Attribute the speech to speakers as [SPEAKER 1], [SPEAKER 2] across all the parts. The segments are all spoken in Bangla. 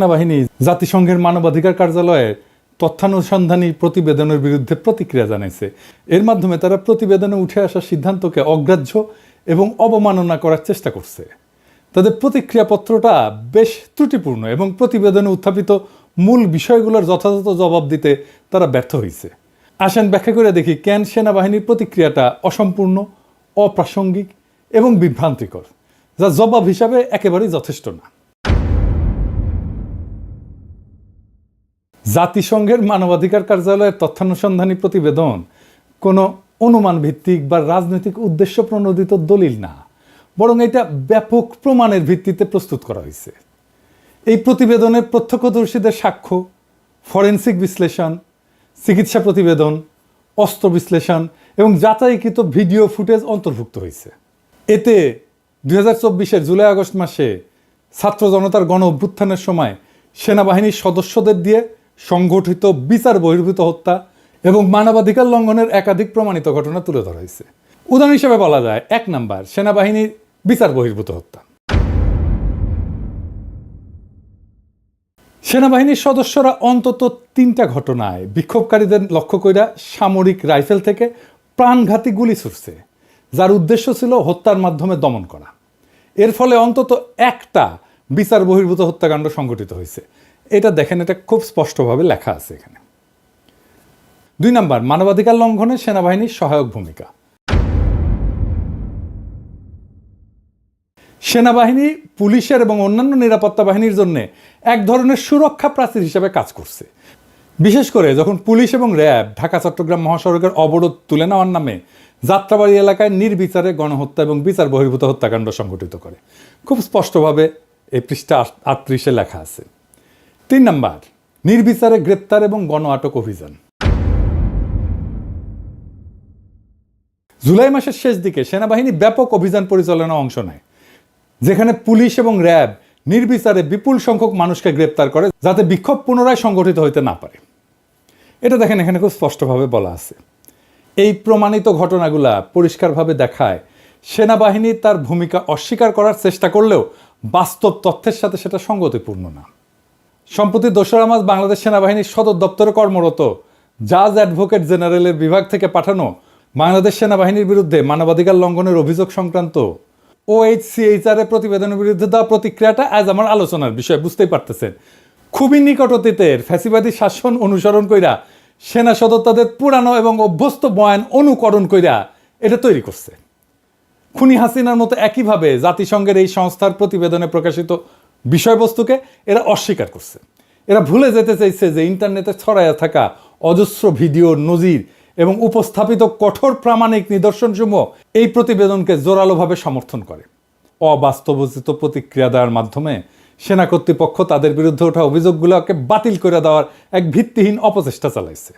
[SPEAKER 1] সেনাবাহিনী জাতিসংঘের মানবাধিকার কার্যালয়ের তথ্যানুসন্ধানী প্রতিবেদনের বিরুদ্ধে প্রতিক্রিয়া জানাইছে। এর মাধ্যমে তারা প্রতিবেদনে উঠে আসা সিদ্ধান্তকে অগ্রাহ্য এবং অবমাননা করার চেষ্টা করছে। তাদের প্রতিক্রিয়াপত্রটা বেশ ত্রুটিপূর্ণ এবং প্রতিবেদনে উত্থাপিত মূল বিষয়গুলোর যথাযথ জবাব দিতে তারা ব্যর্থ হয়েছে আসেন ব্যাখ্যা করে দেখি কেন সেনাবাহিনীর প্রতিক্রিয়াটা অসম্পূর্ণ, অপ্রাসঙ্গিক এবং বিভ্রান্তিকর, যা জবাব হিসাবে একেবারেই যথেষ্ট না। জাতিসংঘের মানবাধিকার কার্যালয়ের তথ্যানুসন্ধানী প্রতিবেদন, কোনো অনুমান ভিত্তিক বা রাজনৈতিক উদ্দেশ্য প্রণোদিত দলিল না, বরং এটা ব্যাপক প্রমাণের ভিত্তিতে প্রস্তুত করা হয়েছে। এই প্রতিবেদনের প্রত্যক্ষদর্শীদের সাক্ষ্য, ফরেনসিক বিশ্লেষণ, চিকিৎসা প্রতিবেদন, অস্ত্র বিশ্লেষণ এবং যাচাইকৃত ভিডিও ফুটেজ অন্তর্ভুক্ত হয়েছে। এতে দুই হাজার জুলাই আগস্ট মাসে ছাত্র জনতার গণ অভ্যুত্থানের সময় সেনাবাহিনীর সদস্যদের দিয়ে সংগঠিত, বিচার বহির্ভূত হত্যা এবং মানবাধিকার লঙ্ঘনের একাধিক প্রমাণিত ঘটনা তুলে ধরা হয়েছে। উদাহরণ হিসেবে বলা যায়, এক নাম্বার, সেনাবাহিনীর বিচার বহির্ভূত হত্যা। সেনাবাহিনীর সদস্যরা অন্তত তিনটা ঘটনায় বিক্ষোভকারীদের লক্ষ্য কইরা সামরিক রাইফেল থেকে প্রাণঘাতী গুলি ছুটছে যার উদ্দেশ্য ছিল হত্যার মাধ্যমে দমন করা। এর ফলে অন্তত একটা বিচার বহির্ভূত হত্যাকাণ্ড সংঘটিত হয়েছে। এটা দেখেন, এটা খুব স্পষ্টভাবে লেখা আছে এখানে। দুই নম্বর, মানবাধিকার লঙ্ঘনে সেনাবাহিনীর সহায়ক ভূমিকা। সেনাবাহিনী, পুলিশের এবং অন্যান্য নিরাপত্তা বাহিনীর জন্য এক ধরনের সুরক্ষা প্রাচীর হিসেবে কাজ করছে। বিশেষ করে যখন পুলিশ এবং র্যাব ঢাকা, চট্টগ্রাম মহাসড়কের অবরোধ তুলে নেওয়ার নামে যাত্রাবাড়ি এলাকায় নির্বিচারে গণহত্যা এবং বিচার বহির্ভূত হত্যাকাণ্ড সংঘটিত করে। খুব স্পষ্টভাবে এই পৃষ্ঠা আটত্রিশে লেখা আছে। তিন নাম্বার, নির্বিচারে গ্রেপ্তার এবং গণ আটক অভিযান। জুলাই মাসের শেষ দিকে সেনাবাহিনী ব্যাপক অভিযান পরিচালনা অংশ নেয়, যেখানে পুলিশ এবং র্যাব নির্বিচারে বিপুল সংখ্যক মানুষকে গ্রেপ্তার করে যাতে বিক্ষোভ পুনরায় সংগঠিত হইতে না পারে। এটা দেখেন, এখানে খুব স্পষ্টভাবে বলা আছে। এই প্রমাণিত ঘটনাগুলা পরিষ্কারভাবে দেখায়, সেনাবাহিনী তার ভূমিকা অস্বীকার করার চেষ্টা করলেও বাস্তব তথ্যের সাথে সেটা সঙ্গতিপূর্ণ না। সম্প্রতি দোসরা মাস বাংলাদেশ সেনাবাহিনীর সদর দপ্তরে কর্মরত জাজ অ্যাডভোকেট জেনারেলের বিভাগ থেকে পাঠানো বাংলাদেশ সেনাবাহিনীর বিরুদ্ধে মানবাধিকার লঙ্ঘনের অভিযোগ সংক্রান্ত। ওএইচসিএইচআর এর প্রতিবেদনের বিরুদ্ধে দেওয়া প্রতিক্রিয়াটা আজ আমার আলোচনার বিষয়, বুঝতেই পারতেছেন। খুবই নিকট অতীতের ফ্যাসিবাদী শাসন অনুসরণ কইরা সেনা সদর তাদের পুরানো এবং অভ্যস্ত বয়ান অনুকরণ কইরা এটা তৈরি করছে। খুনি হাসিনার মতো একইভাবে জাতিসংঘের এই সংস্থার প্রতিবেদনে প্রকাশিত বিষয়বস্তুকে এরা অস্বীকার করছে। এরা ভুলে যেতে চাইছে যে ইন্টারনেটে ছড়াইয়া থাকা অজস্র ভিডিও, নজির এবং উপস্থাপিত কঠোর প্রামাণিক নিদর্শনসমূহ এই প্রতিবেদনকে জোরালোভাবে সমর্থন করে। অবাস্তবচিত প্রতিক্রিয়া দেওয়ার মাধ্যমে সেনা কর্তৃপক্ষ তাদের বিরুদ্ধে ওঠা অভিযোগগুলোকে বাতিল করে দেওয়ার এক ভিত্তিহীন অপচেষ্টা চালাইছে।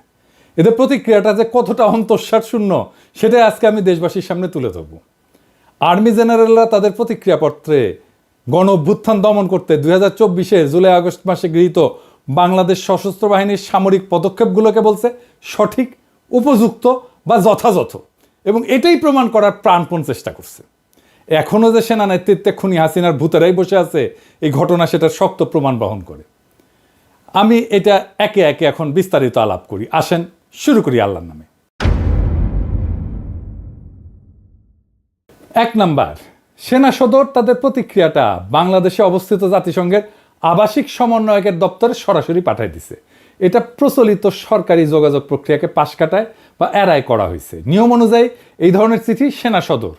[SPEAKER 1] এদের প্রতিক্রিয়াটা যে কতটা অন্তঃসার শূন্য সেটাই আজকে আমি দেশবাসীর সামনে তুলে ধরব। আর্মি জেনারেলরা তাদের প্রতিক্রিয়াপত্রে গণ অভ্যুত্থান দমন করতে দুই হাজার চব্বিশে জুলাই আগস্ট মাসে গৃহীত বাংলাদেশ সশস্ত্র বাহিনীর সামরিক পদক্ষেপগুলোকে বলছে সঠিক, উপযুক্ত বা যথাযথ এবং এটাই প্রমাণ করার প্রাণপণ চেষ্টা করছে। এখনও যে সেনা নেতৃত্বে খুনি হাসিনার ভূতেরাই বসে আছে, এই ঘটনা সেটা শক্ত প্রমাণ বহন করে। আমি এটা একে একে এখন বিস্তারিত আলাপ করি। আসেন, শুরু করি আল্লাহর নামে। এক নাম্বার সেনা সদর তাদের প্রতিক্রিয়াটা বাংলাদেশে অবস্থিত জাতিসংঘের আবাসিক সমন্বয়কের দপ্তরে সরাসরি পাঠাই দিছে। এটা প্রচলিত সরকারি যোগাযোগ প্রক্রিয়াকে পাশ কাটায় বা এড়ায় করা হয়েছে। নিয়ম অনুযায়ী এই ধরনের চিঠি সেনা সদর।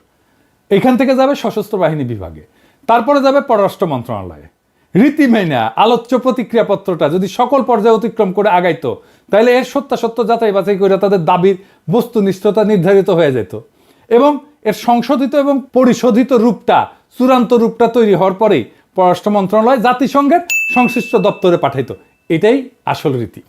[SPEAKER 1] এখান থেকে যাবে সশস্ত্র বাহিনী বিভাগে। তারপরে যাবে পররাষ্ট্র মন্ত্রণালয়ে। রীতি মেনে আলোচ্য প্রতিক্রিয়াপত্রটা যদি সকল পর্যায়ে অতিক্রম করে আগাইতো তাহলে এর সত্যাসত্য যাচাই বাছাই করে তাদের দাবির বস্তুনিষ্ঠতা নির্ধারিত হয়ে যেত। এবং এর সংশোধিত এবং পরিশোধিত রূপটা, চূড়ান্ত রূপটা তৈরি হওয়ার পরেই পররাষ্ট্র মন্ত্রণালয় জাতিসংঘের সংশ্লিষ্ট দপ্তরে পাঠাইতো। এটাই আসল রীতি।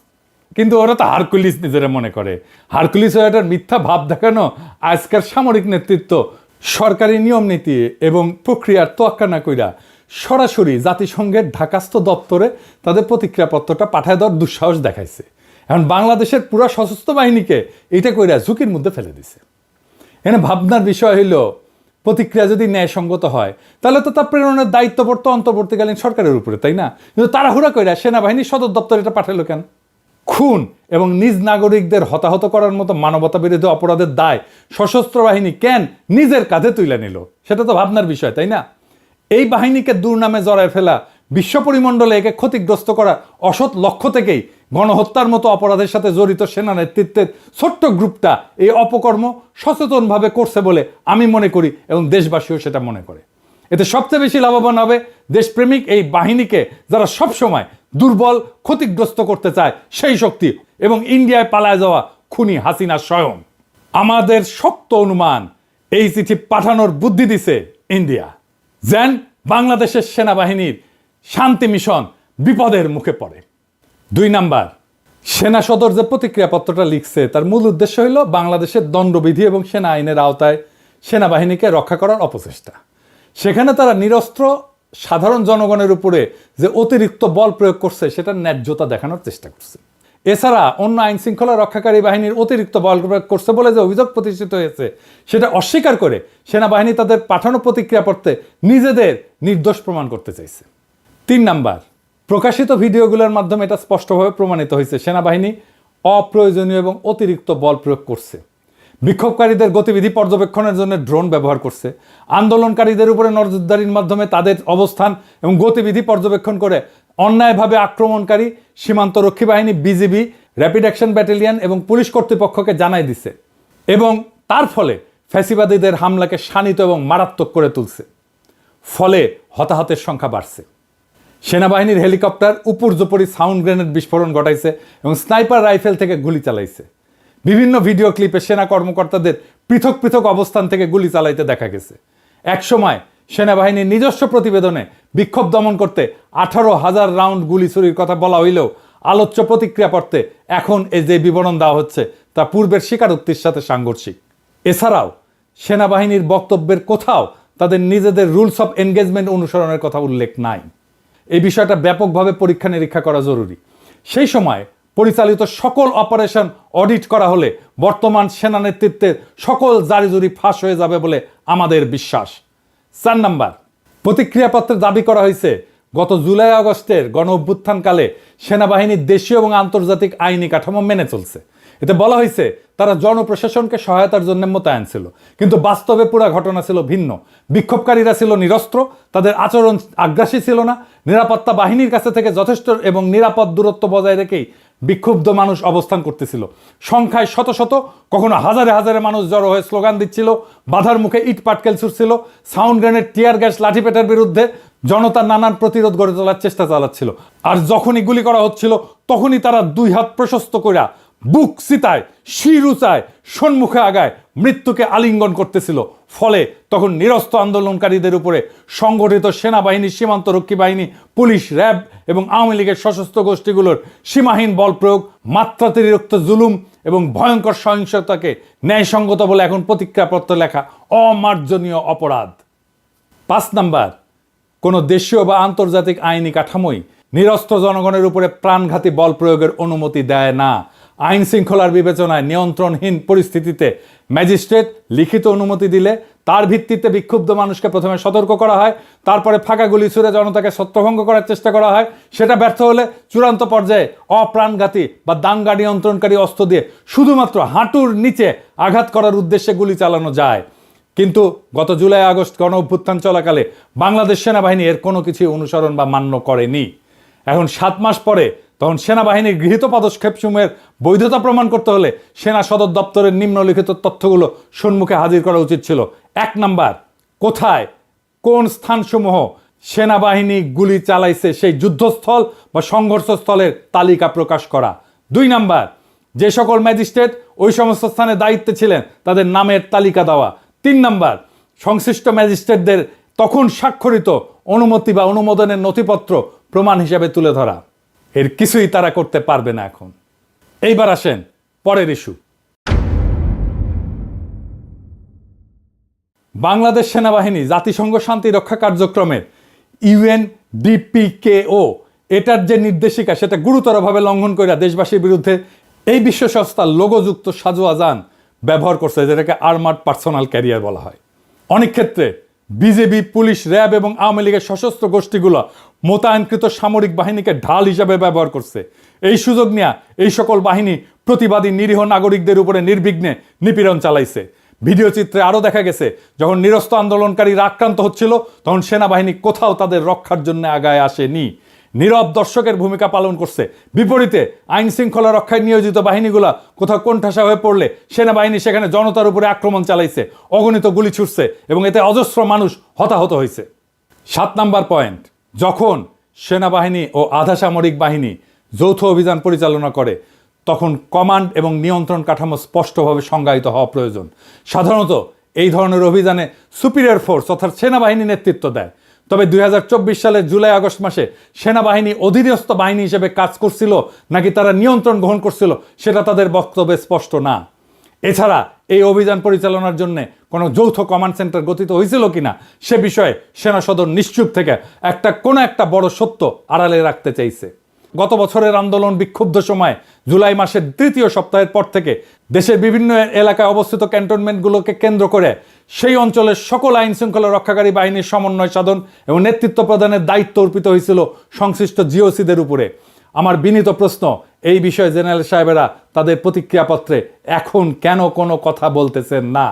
[SPEAKER 1] কিন্তু ওরা তো হারকুলিস নিজেরা মনে করে। হারকুলিস এটার মিথ্যা ভাব দেখানো, আজকের সামরিক নেতৃত্ব, সরকারি নিয়ম নীতি এবং প্রক্রিয়ার তোয়াক্কা না কইরা সরাসরি জাতিসংঘের ঢাকাস্থ দপ্তরে তাদের প্রতিক্রিয়াপত্রটা পাঠায় দেওয়ার দুঃসাহস দেখাইছে। এখন বাংলাদেশের পুরা সশস্ত্র বাহিনীকে এটা কইরা ঝুঁকির মধ্যে ফেলে দিছে। এখানে ভাবনার বিষয় হইল, প্রতিক্রিয়া যদি ন্যায়সঙ্গত হয়, তাহলে তো তার প্রেরণের দায়িত্ব পড়তো অন্তর্বর্তীকালীন সরকারের উপরে, তাই না? কিন্তু তাড়াহুড়া কইরা সেনাবাহিনী সদর দপ্তর এটা পাঠালো কেন? খুন এবং নিজ নাগরিকদের হতাহত করার মতো মানবতা বিরোধী অপরাধের দায় সশস্ত্র বাহিনী কেন নিজের কাঁধে তুলে নিল? সেটা তো ভাবনার বিষয়, তাই না? এই বাহিনীকে দুর্নামে জড়ায় ফেলা বিশ্ব পরিমণ্ডলে একে ক্ষতিগ্রস্ত করা অসৎ লক্ষ্য থেকেই গণহত্যার মতো অপরাধের সাথে জড়িত সেনা নেতৃত্বের ছোট্ট গ্রুপটা এই অপকর্ম সচেতনভাবে করছে বলে আমি মনে করি এবং দেশবাসীও সেটা মনে করে। এতে সবচেয়ে বেশি লাভবান হবে দেশপ্রেমিক এই বাহিনীকে যারা সবসময় দুর্বল, ক্ষতিগ্রস্ত করতে চায় সেই শক্তি এবং ইন্ডিয়ায় পালায় যাওয়া খুনি হাসিনা স্বয়ং। আমাদের শক্ত অনুমান, এই চিঠি পাঠানোর বুদ্ধি দিছে ইন্ডিয়া। যেন বাংলাদেশের সেনাবাহিনীর শান্তি মিশন বিপদের মুখে পড়ে। দুই নাম্বার, সেনা সদর যে প্রতিক্রিয়াপত্রটা লিখছে, তার মূল উদ্দেশ্য হলো বাংলাদেশের দণ্ডবিধি এবং সেনা আইনের আওতায় সেনাবাহিনীকে রক্ষা করার অপচেষ্টা। সেখানে তারা নিরস্ত্র সাধারণ জনগণের উপরে যে অতিরিক্ত বল প্রয়োগ করছে, সেটার ন্যায্যতা দেখানোর চেষ্টা করছে। এছাড়া অন্য আইন শৃঙ্খলা রক্ষাকারী বাহিনীর অতিরিক্ত বল প্রয়োগ করছে বলে যে অভিযোগ প্রতিষ্ঠিত হয়েছে, সেটা অস্বীকার করে সেনাবাহিনী তাদের পাঠানো প্রতিক্রিয়াপত্রে নিজেদের নির্দোষ প্রমাণ করতে চাইছে। তিন নাম্বার, প্রকাশিত ভিডিওগুলোর মাধ্যমে এটা স্পষ্টভাবে প্রমাণিত হয়েছে। সেনাবাহিনী অপ্রয়োজনীয় এবং অতিরিক্ত বল প্রয়োগ করছে। বিক্ষোভকারীদের গতিবিধি পর্যবেক্ষণের জন্য ড্রোন ব্যবহার করছে। আন্দোলনকারীদের উপরে নজরদারির মাধ্যমে তাদের অবস্থান এবং গতিবিধি পর্যবেক্ষণ করে অন্যায়ভাবে আক্রমণকারী সীমান্তরক্ষী বাহিনী বিজিবি, র্যাপিড অ্যাকশন ব্যাটালিয়ন এবং পুলিশ কর্তৃপক্ষকে জানাই দিছে এবং তার ফলে ফ্যাসিবাদীদের হামলাকে শানিত এবং মারাত্মক করে তুলছে। ফলে হতাহতের সংখ্যা বাড়ছে। সেনাবাহিনীর হেলিকপ্টার, উপর্যুপরি সাউন্ড গ্রেনেড বিস্ফোরণ ঘটাইছে এবং স্নাইপার রাইফেল থেকে গুলি চালাইছে। বিভিন্ন ভিডিও ক্লিপে সেনা কর্মকর্তাদের পৃথক পৃথক অবস্থান থেকে গুলি চালাইতে দেখা গেছে। একসময় সেনাবাহিনীর নিজস্ব প্রতিবেদনে বিক্ষোভ দমন করতে আঠারো হাজার রাউন্ড গুলি ছুরির কথা বলা হইলেও আলোচ্য প্রতিক্রিয়াপত্রে এখন এই যে বিবরণ দেওয়া হচ্ছে তা পূর্বের স্বীকারোক্তির সাথে সাংঘর্ষিক। এছাড়াও সেনাবাহিনীর বক্তব্যের কোথাও তাদের নিজেদের রুলস অফ এনগেজমেন্ট অনুসরণের কথা উল্লেখ নাই। এই বিষয়টা ব্যাপকভাবে পরীক্ষা নিরীক্ষা করা জরুরি। সেই সময় পরিচালিত সকল অপারেশন অডিট করা হলে বর্তমান সেনা নেতৃত্বের সকল জারিজুরি ফাঁস হয়ে যাবে বলে আমাদের বিশ্বাস। চার নাম্বার, প্রতিক্রিয়াপত্রে দাবি করা হয়েছে, গত জুলাই আগস্টের গণ অভ্যুত্থানকালে সেনাবাহিনীর দেশীয় এবং আন্তর্জাতিক আইনি কাঠামো মেনে চলছে। এতে বলা হয়েছে, তারা জনপ্রশাসনকে সহায়তার জন্য মোতায়েন ছিল। কিন্তু বাস্তবে পুরা ঘটনা ছিল ভিন্ন। বিক্ষোভকারীরা ছিল নিরস্ত্র, তাদের আচরণ আগ্রাসী ছিল না। নিরাপত্তা বাহিনীর কাছে থেকে যথেষ্ট এবং নিরাপদ দূরত্ব বজায় রেখেই বিক্ষুব্ধ মানুষ অবস্থান করতেছিল। সংখ্যায় শত শত, কখনো হাজারে হাজারে মানুষ জড়ো হয়ে স্লোগান দিচ্ছিল। বাধার মুখে ইট পাটকেল ছুটছিল। সাউন্ড গ্রেনেড, টিয়ার গ্যাস, লাঠিপেটার বিরুদ্ধে জনতা নানান প্রতিরোধ গড়ে তোলার চেষ্টা চালাচ্ছিল। আর যখনই গুলি করা হচ্ছিল, তখনই তারা দুই হাত প্রশস্ত কইরা বুক সিতায়, শির উচায় সম্মুখে আগায়, মৃত্যুকে আলিঙ্গন করতেছিল। ফলে তখন নিরস্ত আন্দোলনকারীদের উপরে সংগঠিত সেনাবাহিনী সীমান্তরক্ষী বাহিনী, পুলিশ, র্যাব এবং আওয়ামী লীগের সশস্ত্র গোষ্ঠীগুলোর সীমাহীন বল প্রয়োগ মাত্রাতিরিক্ত জুলুম এবং ভয়ঙ্কর সহিংসতাকে ন্যায়সঙ্গত বলে এখন প্রতিক্রিয়াপত্র লেখা অমার্জনীয় অপরাধ। পাঁচ নাম্বার, কোনো দেশীয় বা আন্তর্জাতিক আইনি কাঠামোই নিরস্ত্র জনগণের উপরে প্রাণঘাতী বল প্রয়োগের অনুমতি দেয় না। আইন শৃঙ্খলার বিবেচনায় নিয়ন্ত্রণহীন পরিস্থিতিতে ম্যাজিস্ট্রেট লিখিত অনুমতি দিলে তার ভিত্তিতে বিক্ষুব্ধ মানুষকে প্রথমে সতর্ক করা হয়, তারপরে ফাঁকা গুলি ছুড়ে জনতাকে সত্যভঙ্গ করার চেষ্টা করা হয়। সেটা ব্যর্থ হলে চূড়ান্ত পর্যায়ে অপ্রাণঘাতী বা দাঙ্গা নিয়ন্ত্রণকারী অস্ত্র দিয়ে শুধুমাত্র হাঁটুর নিচে আঘাত করার উদ্দেশ্যে গুলি চালানো যায়। কিন্তু গত জুলাই আগস্ট গণ অভ্যুত্থান চলাকালে বাংলাদেশ সেনাবাহিনী এর কোনো কিছুই অনুসরণ বা মান্য করেনি। এখন সাত মাস পরে তখন সেনাবাহিনীর গৃহীত পদক্ষেপসমূহের বৈধতা প্রমাণ করতে হলে সেনা সদর দপ্তরের নিম্নলিখিত তথ্যগুলো সম্মুখে হাজির করা উচিত ছিল। এক নাম্বার, কোথায়, কোন স্থানসমূহ সেনাবাহিনী গুলি চালাইছে সেই যুদ্ধস্থল বা সংঘর্ষস্থলের তালিকা প্রকাশ করা। দুই নাম্বার, যে সকল ম্যাজিস্ট্রেট ওই সমস্ত স্থানে দায়িত্বে ছিলেন, তাদের নামের তালিকা দেওয়া। তিন নাম্বার, সংশ্লিষ্ট ম্যাজিস্ট্রেটদের তখন স্বাক্ষরিত অনুমতি বা অনুমোদনের নথিপত্র প্রমাণ হিসাবে তুলে ধরা। এর কিছুই তারা করতে পারবে না এখন। এইবার আসেন, পরের ইস্যু। বাংলাদেশ সেনাবাহিনী জাতিসংঘ শান্তি রক্ষা কার্যক্রমের ইউএন ডিপিকেও এটার যে নির্দেশিকা, সেটা গুরুতরভাবে লঙ্ঘন করে দেশবাসীর বিরুদ্ধে এই বিশ্ব সংস্থার লোগোযুক্ত সাজু আজান ব্যবহার করছে, যেটাকে আর্মার্ড পার্সোনাল ক্যারিয়ার বলা হয়। অনেক ক্ষেত্রে বিজেপি, পুলিশ, র্যাব এবং আওয়ামী লীগের সশস্ত্র গোষ্ঠীগুলো মোতায়েনকৃত সামরিক বাহিনীকে ঢাল হিসাবে ব্যবহার করছে। এই সুযোগ নিয়ে এই সকল বাহিনী প্রতিবাদী নিরীহ নাগরিকদের উপরে নির্বিঘ্নে নিপীড়ন চালাইছে। ভিডিও চিত্রে আরও দেখা গেছে, যখন নিরস্ত আন্দোলনকারীরা আক্রান্ত হচ্ছিল, তখন সেনাবাহিনী কোথাও তাদের রক্ষার জন্য আগায় আসেনি। নীরব দর্শকের ভূমিকা পালন করছে। বিপরীতে আইন শৃঙ্খলা রক্ষায় নিয়োজিত বাহিনীগুলা কোথাও কোণঠাসা হয়ে পড়লে সেনাবাহিনী সেখানে জনতার উপরে আক্রমণ চালাইছে, অগণিত গুলি ছুটছে এবং এতে অজস্র মানুষ হতাহত হয়েছে। সাত নাম্বার পয়েন্ট, যখন সেনাবাহিনী ও আধা সামরিক বাহিনী যৌথ অভিযান পরিচালনা করে, তখন কমান্ড এবং নিয়ন্ত্রণ কাঠামো স্পষ্টভাবে সংজ্ঞায়িত হওয়া প্রয়োজন। সাধারণত এই ধরনের অভিযানে সুপিরিয়র ফোর্স অর্থাৎ সেনাবাহিনী নেতৃত্ব দেয়। তবে দুই হাজার চব্বিশ সালে জুলাই, আগস্ট মাসে সেনাবাহিনী অধীনস্থ বাহিনী হিসেবে কাজ করছিল, নাকি তারা নিয়ন্ত্রণ গ্রহণ করছিল, সেটা তাদের বক্তব্যে স্পষ্ট না। এছাড়া এই অভিযান পরিচালনার জন্য কোনো যৌথ কমান্ড সেন্টার গঠিত হয়েছিল কিনা, সে বিষয়ে সেনা সদর নিশ্চুপ থেকে একটা কোনো একটা বড় সত্য আড়ালে রাখতে চাইছে। গত বছরের আন্দোলন বিক্ষুব্ধ সময় জুলাই মাসের তৃতীয় সপ্তাহের পর থেকে দেশের বিভিন্ন এলাকায় অবস্থিত ক্যান্টনমেন্টগুলোকে কেন্দ্র করে সেই অঞ্চলের সকল আইন শৃঙ্খলা রক্ষাকারী বাহিনীর সমন্বয় সাধন এবং নেতৃত্ব প্রদানের দায়িত্ব অর্পিত হয়েছিল সংশ্লিষ্ট জিওসিদের উপরে। আমার বিনীত প্রশ্ন, এই বিষয়ে জেনারেল সাহেবেরা তাদের প্রতিক্রিয়াপত্রে এখন কেন কোনো কথা বলতেছেন না?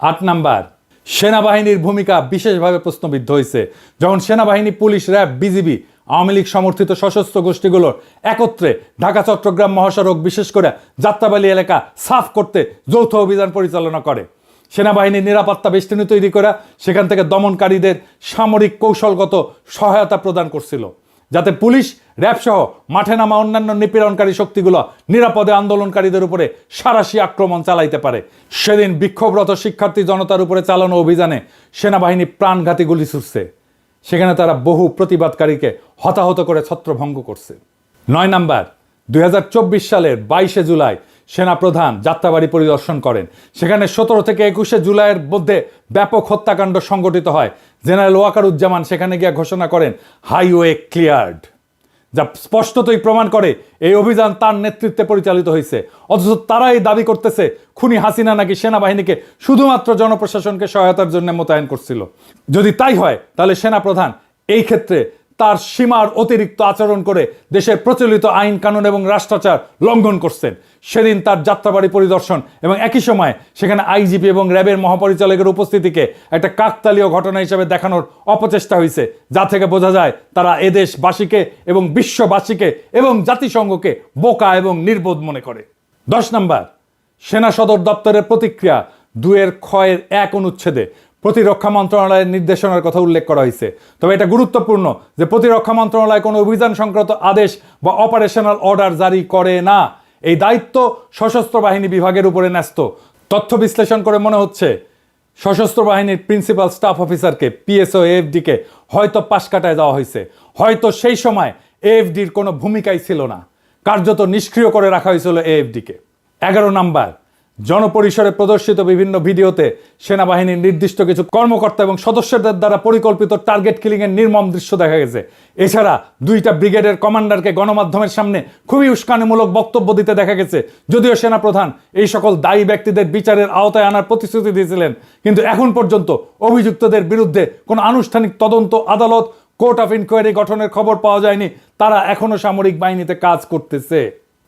[SPEAKER 1] আট নাম্বার, সেনাবাহিনীর ভূমিকা বিশেষভাবে প্রশ্নবিদ্ধ হয়েছে। যখন সেনাবাহিনী, police, RAB, BGB Awami League সমর্থিত সশস্ত্র গোষ্ঠীগুলোর একত্রে ঢাকা, চট্টগ্রাম মহাসড়ক, বিশেষ করে যাত্রাবালি এলাকা সাফ করতে যৌথ অভিযান পরিচালনা করে। সেনাবাহিনীর নিরাপত্তা বেষ্টনী তৈরি করা সেখান থেকে দমনকারীদের সামরিক কৌশলগত সহায়তা প্রদান করছিল, যাতে পুলিশ র্যাব সহ মাঠে নামা অন্যান্য নিপীড়নকারী শক্তিগুলো নিরাপদে আন্দোলনকারীদের উপরে সারাশি আক্রমণ চালাইতে পারে। সেদিন বিক্ষোভরত শিক্ষার্থী জনতার উপরে চালানো অভিযানে সেনাবাহিনী প্রাণঘাতী গুলি ছুটছে সেখানে তারা বহু প্রতিবাদকারীকে হতাহত করে ছত্রভঙ্গ করছে। নয় নাম্বার, দুই সালের বাইশে জুলাই সেনাপ্রধান যাত্রাবাড়ি পরিদর্শন করেন। সেখানে সতেরো থেকে একুশে জুলাইয়ের মধ্যে ব্যাপক হত্যাকাণ্ড সংগঠিত হয়। জেনারেল ওয়াকারুজ্জামান সেখানে গিয়ে ঘোষণা করেন, হাইওয়ে ক্লিয়ার্ড। যা স্পষ্টতই প্রমাণ করে এই অভিযান তার নেতৃত্বে পরিচালিত হয়েছে। অথচ তারাই দাবি করতেছে, খুনি হাসিনা নাকি সেনাবাহিনীকে শুধুমাত্র জনপ্রশাসনকে সহায়তার জন্য মোতায়েন করছিল। যদি তাই হয়, তাহলে সেনাপ্রধান এই ক্ষেত্রে তার সীমার অতিরিক্ত আচরণ করে দেশের প্রচলিত আইন, কানুন এবং রাষ্ট্রাচার লঙ্ঘন করছেন। সেদিন তার যাত্রাবাড়ি পরিদর্শন এবং একই সময় সেখানে আইজিপি এবং র্যাবের মহাপরিচালকের উপস্থিতিকে একটা কাকতালীয় ঘটনা হিসেবে দেখানোর অপচেষ্টা হয়েছে, যা থেকে বোঝা যায় তারা এদেশবাসীকে এবং বিশ্ববাসীকে এবং জাতিসংঘকে বোকা এবং নির্বোধ মনে করে। দশ নম্বর, সেনা সদর দপ্তরের প্রতিক্রিয়া, দুয়ের ক্ষয়ের এক অনুচ্ছেদে প্রতিরক্ষা মন্ত্রণালয়ের নির্দেশনার কথা উল্লেখ করা হয়েছে। তবে এটা গুরুত্বপূর্ণ যে প্রতিরক্ষা মন্ত্রণালয় কোনো অভিযান সংক্রান্ত আদেশ বা অপারেশনাল অর্ডার জারি করে না। এই দায়িত্ব সশস্ত্র বাহিনী বিভাগের উপরে ন্যস্ত। তথ্য বিশ্লেষণ করে মনে হচ্ছে, সশস্ত্র বাহিনীর প্রিন্সিপাল স্টাফ অফিসারকে পিএসও এএফডিকে হয়তো পাশ কাটায় দেওয়া হয়েছে। হয়তো সেই সময় এএফডির কোনো ভূমিকাই ছিল না। কার্যত নিষ্ক্রিয় করে রাখা হয়েছিল এএফডিকে এগারো নাম্বার জনপরিসরে প্রদর্শিত বিভিন্ন ভিডিওতে সেনাবাহিনীর নির্দিষ্ট কিছু কর্মকর্তা এবং সদস্যদের দ্বারা পরিকল্পিত টার্গেট কিলিংয়ের নির্মম দৃশ্য দেখা গেছে। এছাড়া দুইটা ব্রিগেডের কমান্ডারকে গণমাধ্যমের সামনে খুবই উস্কানিমূলক বক্তব্য দিতে দেখা গেছে। যদিও সেনাপ্রধান এই সকল দায়ী ব্যক্তিদের বিচারের আওতায় আনার প্রতিশ্রুতি দিয়েছিলেন, কিন্তু এখন পর্যন্ত অভিযুক্তদের বিরুদ্ধে কোনো আনুষ্ঠানিক তদন্ত, আদালত, কোর্ট অফ ইনকোয়ারি গঠনের খবর পাওয়া যায়নি। তারা এখনও সামরিক বাহিনীতে কাজ করতেছে।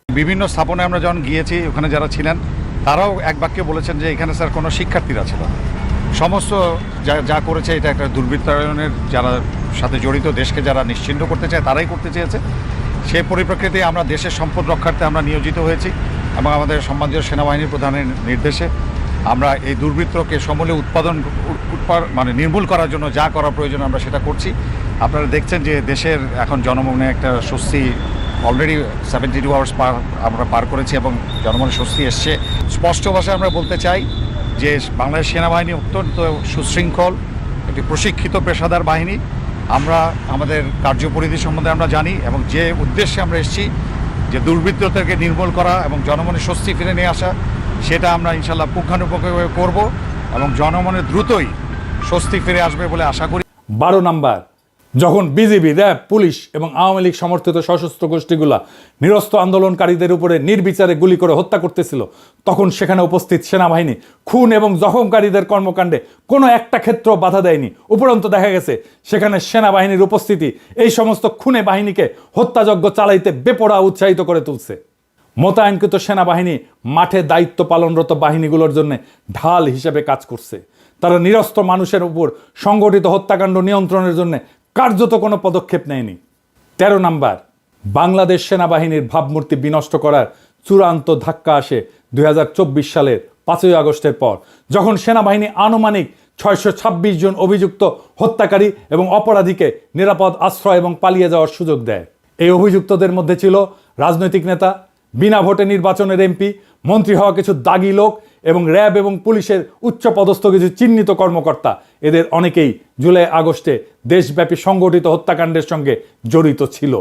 [SPEAKER 2] বিভিন্ন স্থাপনে আমরা যখন গিয়েছি, ওখানে যারা ছিলেন তারাও এক বাক্যে বলেছেন যে এখানে স্যার কোনো শিক্ষার্থীরা ছিল। সমস্ত যা যা করেছে এটা একটা দুর্বৃত্তায়নের যারা সাথে জড়িত, দেশকে যারা নিশ্চিন্ন করতে চায় তারাই করতে চেয়েছে সেই পরিপ্রেক্ষিতে আমরা দেশের সম্পদ রক্ষার্থে আমরা নিয়োজিত হয়েছি এবং আমাদের সম্মানীয় সেনাবাহিনীর প্রধানের নির্দেশে আমরা এই দুর্বৃত্তকে সমূলে উৎপাদন মানে নির্মূল করার জন্য যা করা প্রয়োজন আমরা সেটা করছি আপনারা দেখছেন যে দেশের এখন জনমনে একটা স্বস্তি অলরেডি সেভেন্টি টু আওয়ার্স পার, আমরা পার করেছি এবং জনমনে স্বস্তি এসছে। স্পষ্ট ভাষায় আমরা বলতে চাই যে বাংলাদেশ সেনাবাহিনী অত্যন্ত সুশৃঙ্খল, একটি প্রশিক্ষিত পেশাদার বাহিনী। আমরা আমাদের কার্যপরিধি সম্বন্ধে আমরা জানি এবং যে উদ্দেশ্যে আমরা এসেছি, যে দুর্বৃত্তদেরকে নির্মূল করা এবং জনমনে স্বস্তি ফিরে নিয়ে আসা, সেটা আমরা ইনশাল্লাহ পুঙ্খানুপুঙ্খভাবে করব এবং জনমনে দ্রুতই স্বস্তি ফিরে আসবে বলে আশা করি।
[SPEAKER 1] বারো নাম্বার যখন বিজিবি, র্যাব, পুলিশ এবং আওয়ামী লীগ সমর্থিত সশস্ত্র গোষ্ঠীগুলা নিরস্ত আন্দোলনকারীদের উপরে নির্বিচারে গুলি করে হত্যা করতেছিল, তখন সেখানে উপস্থিত সেনাবাহিনী খুন এবং জখমকারীদের কর্মকাণ্ডে কোনো একটা ক্ষেত্র বাধা দেয়নি। উপরন্ত দেখা গেছে, সেখানে সেনাবাহিনীর উপস্থিতি এই সমস্ত খুনে বাহিনীকে হত্যাযজ্ঞ চালাইতে বেপরা উৎসাহিত করে তুলছে। মোতায়েনকৃত সেনাবাহিনী মাঠে দায়িত্ব পালনরত বাহিনীগুলোর জন্য ঢাল হিসেবে কাজ করছে। তারা নিরস্ত্র মানুষের উপর সংগঠিত হত্যাকাণ্ড নিয়ন্ত্রণের জন্য কার্যত কোনো পদক্ষেপ নেয়নি। তেরো নাম্বার, বাংলাদেশ সেনাবাহিনীর ভাবমূর্তি বিনষ্ট করার চূড়ান্ত ধাক্কা আসে দুই হাজার চব্বিশ সালের পাঁচই আগস্টের পর, যখন সেনাবাহিনী আনুমানিক ছয়শো ছাব্বিশ জন অভিযুক্ত হত্যাকারী এবং অপরাধীকে নিরাপদ আশ্রয় এবং পালিয়ে যাওয়ার সুযোগ দেয়। এই অভিযুক্তদের মধ্যে ছিল রাজনৈতিক নেতা বিনা ভোটে নির্বাচনের এমপি, মন্ত্রী হওয়া কিছু দাগি লোক এবং র্যাব এবং পুলিশের উচ্চপদস্থ কিছু চিহ্নিত কর্মকর্তা। এদের অনেকেই জুলাই আগস্টে দেশব্যাপী সংগঠিত হত্যাকাণ্ডের সঙ্গে জড়িত ছিল।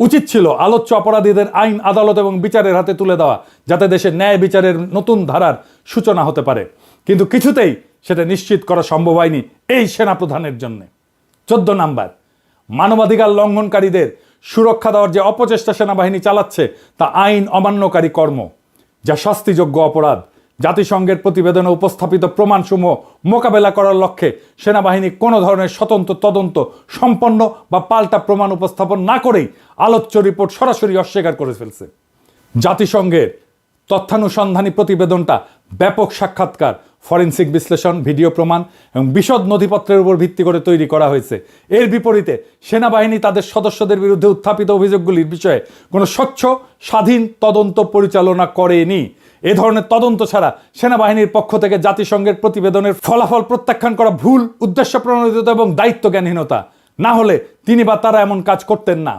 [SPEAKER 1] উচিত ছিল আলোচ্য অপরাধীদের আইন, আদালত এবং বিচারের হাতে তুলে দেওয়া যাতে দেশের ন্যায় বিচারের নতুন ধারার সূচনা হতে পারে। কিন্তু কিছুতেই সেটা নিশ্চিত করা সম্ভব হয়নি এই সেনাপ্রধানের জন্য। চোদ্দ নাম্বার, মানবাধিকার লঙ্ঘনকারীদের সুরক্ষা দেওয়ার যে অপচেষ্টা সেনাবাহিনী চালাচ্ছে, তা আইন অমান্যকারী কর্ম, যা শাস্তিযোগ্য অপরাধ। জাতিসংঘের প্রতিবেদনে উপস্থাপিত প্রমাণসমূহ মোকাবেলা করার লক্ষ্যে সেনাবাহিনী কোনো ধরনের স্বতন্ত্র তদন্ত সম্পন্ন বা পাল্টা প্রমাণ উপস্থাপন না করেই আলোচ্য রিপোর্ট সরাসরি অস্বীকার করে ফেলছে। জাতিসংঘের তথ্যানুসন্ধানী প্রতিবেদনটা ব্যাপক সাক্ষাৎকার, ফরেন্সিক বিশ্লেষণ, ভিডিও প্রমাণ এবং বিশদ নথিপত্রের উপর ভিত্তি করে তৈরি করা হয়েছে। এর বিপরীতে সেনাবাহিনী তাদের সদস্যদের বিরুদ্ধে উত্থাপিত অভিযোগগুলির বিষয়ে কোনো স্বচ্ছ, স্বাধীন তদন্ত পরিচালনা করেনি। এ ধরনের তদন্ত ছাড়া সেনাবাহিনীর পক্ষ থেকে জাতিসংঘের প্রতিবেদনের ফলাফল প্রত্যাখ্যান করা ভুল, উদ্দেশ্য প্রণোদিত এবং দায়িত্বজ্ঞানহীনতা। না হলে তিনি বা তারা এমন কাজ করতেন না।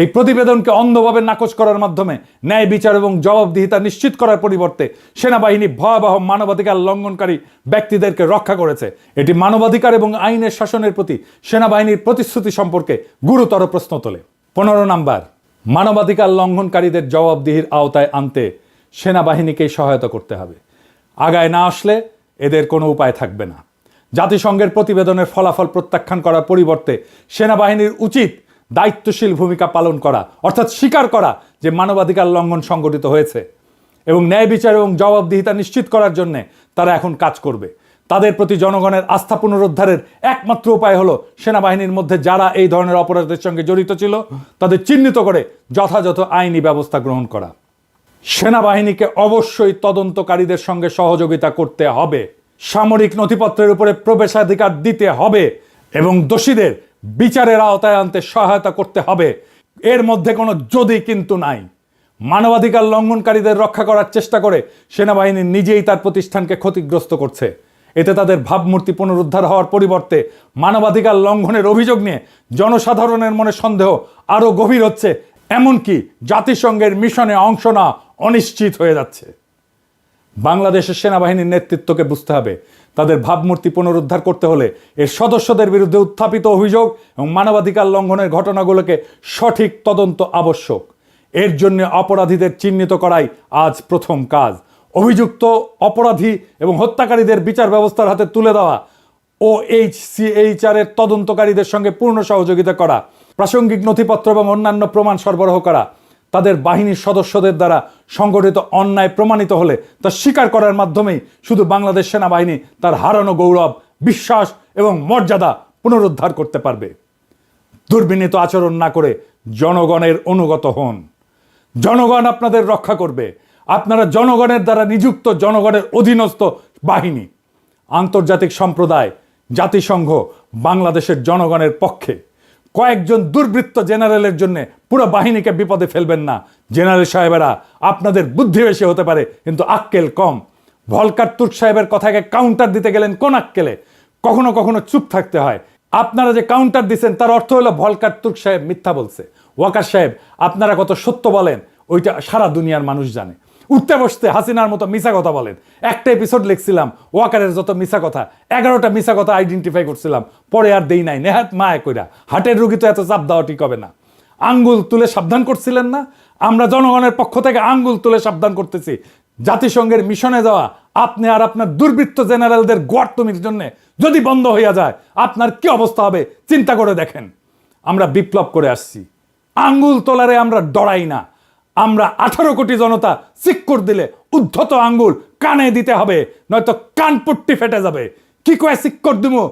[SPEAKER 1] এই প্রতিবেদনকে অন্ধভাবে নাকচ করার মাধ্যমে ন্যায় বিচার এবং জবাবদিহিতা নিশ্চিত করার পরিবর্তে সেনাবাহিনী ভয়াবহ মানবাধিকার লঙ্ঘনকারী ব্যক্তিদেরকে রক্ষা করেছে। এটি মানবাধিকার এবং আইনের শাসনের প্রতি সেনাবাহিনীর প্রতিশ্রুতি সম্পর্কে গুরুতর প্রশ্ন তোলে। পনেরো নাম্বার, মানবাধিকার লঙ্ঘনকারীদের জবাবদিহির আওতায় আনতে সেনাবাহিনীকেই সহায়তা করতে হবে। আগায় না আসলে এদের কোনো উপায় থাকবে না। জাতিসংঘের প্রতিবেদনের ফলাফল প্রত্যাখ্যান করার পরিবর্তে সেনাবাহিনীর উচিত দায়িত্বশীল ভূমিকা পালন করা, অর্থাৎ স্বীকার করা যে মানবাধিকার লঙ্ঘন সংগঠিত হয়েছে এবং ন্যায় বিচার এবং জবাবদিহিতা নিশ্চিত করার জন্য তারা এখন কাজ করবে। তাদের প্রতি জনগণের আস্থা পুনরুদ্ধারের একমাত্র উপায় হলো সেনাবাহিনীর মধ্যে যারা এই ধরনের অপরাধের সঙ্গে জড়িত ছিল, তাদের চিহ্নিত করে যথাযথ আইনি ব্যবস্থা গ্রহণ করা। সেনাবাহিনীকে অবশ্যই তদন্তকারীদের সঙ্গে সহযোগিতা করতে হবে। সামরিক নথিপত্রের উপরে প্রবেশাধিকার দিতে হবে এবং দোষীদের বিচারের আওতায় আনতে সহায়তা করতে হবে। এর মধ্যে কোনো যদি কিন্তু নাই। মানবাধিকার লঙ্ঘনকারীদের রক্ষা করার চেষ্টা করে সেনাবাহিনী নিজেই তার প্রতিষ্ঠানকে ক্ষতিগ্রস্ত করছে। এতে তাদের ভাবমূর্তি পুনরুদ্ধার হওয়ার পরিবর্তে মানবাধিকার লঙ্ঘনের অভিযোগ নিয়ে জনসাধারণের মনে সন্দেহ আরও গভীর হচ্ছে, এমনকি জাতিসংঘের মিশনে অংশ না অনিশ্চিত হয়ে যাচ্ছে। বাংলাদেশের সেনাবাহিনীর নেতৃত্বকে বুঝতে হবে। তাদের ভাবমূর্তি পুনরুদ্ধার করতে হলে এর সদস্যদের বিরুদ্ধে উত্থাপিত অভিযোগ এবং মানবাধিকার লঙ্ঘনের ঘটনাগুলোকে সঠিক তদন্ত আবশ্যক। এর জন্য অপরাধীদের চিহ্নিত করাই আজ প্রথম কাজ। অভিযুক্ত অপরাধী এবং হত্যাকারীদের বিচার ব্যবস্থার হাতে তুলে দেওয়া ও এইচ এর তদন্তকারীদের সঙ্গে পূর্ণ সহযোগিতা করা, প্রাসঙ্গিক নথিপত্র এবং অন্যান্য প্রমাণ সরবরাহ করা, তাদের বাহিনীর সদস্যদের দ্বারা সংগঠিত অন্যায় প্রমাণিত হলে তা স্বীকার করার মাধ্যমেই শুধু বাংলাদেশ সেনাবাহিনী তার হারানো গৌরব, বিশ্বাস এবং মর্যাদা পুনরুদ্ধার করতে পারবে। দুর্বিনীত আচরণ না করে জনগণের অনুগত হন। জনগণ আপনাদের রক্ষা করবে। আপনারা জনগণের দ্বারা নিযুক্ত জনগণের অধীনস্থ বাহিনী। আন্তর্জাতিক সম্প্রদায়, জাতিসংঘ বাংলাদেশের জনগণের পক্ষে। কয়েকজন দুর্বৃত্ত জেনারেলের জন্য পুরো বাহিনীকে বিপদে ফেলবেন না। জেনারেল সাহেবেরা আপনাদের বুদ্ধি বেশি হতে পারে, কিন্তু আক্কেল কম। ভলকার তুর্ক সাহেবের কথাকে কাউন্টার দিতে গেলেন কোন আক্কেলে? কখনো কখনো চুপ থাকতে হয়। আপনারা যে কাউন্টার দিচ্ছেন তার অর্থ হলো ভলকার তুর্ক সাহেব মিথ্যা বলছে। ওয়াকার সাহেব, আপনারা কত সত্য বলেন, ওইটা সারা দুনিয়ার মানুষ জানে। উঠতে বসতে হাসিনার মতো মিশা কথা বলেন। একটা এপিসোড লিখছিলাম, ওয়াকারের যত মিশা কথা, এগারোটা মিশা কথা আইডেন্টিফাই করছিলাম। পরে আর দেই নাই, নেহাত মায়া কইরা। হাটের রুগী তো এত চাপ দেওয়া ঠিক হবে না। আঙ্গুল তুলে সাবধান করছিলেন না? আমরা জনগণের পক্ষ থেকে আঙ্গুল তুলে সাবধান করতেছি। জাতিসংঘের মিশনে যাওয়া আপনি আর আপনার দুর্বৃত্ত জেনারেলদের গোয়ার্তমির জন্য যদি বন্ধ হইয়া যায়, আপনার কি অবস্থা হবে? চিন্তা করে দেখেন। আমরা বিপ্লব করে আসছি। আঙ্গুল তোলারে আমরা ডরাই না। আমরা আঠারো কোটি জনতা সিক্কর দিলে উদ্ধত আঙ্গুল কানে দিতে হবে, নয়তো কানপুট্টি ফেটে যাবে। কি কয়ে সিক্কর দিমু?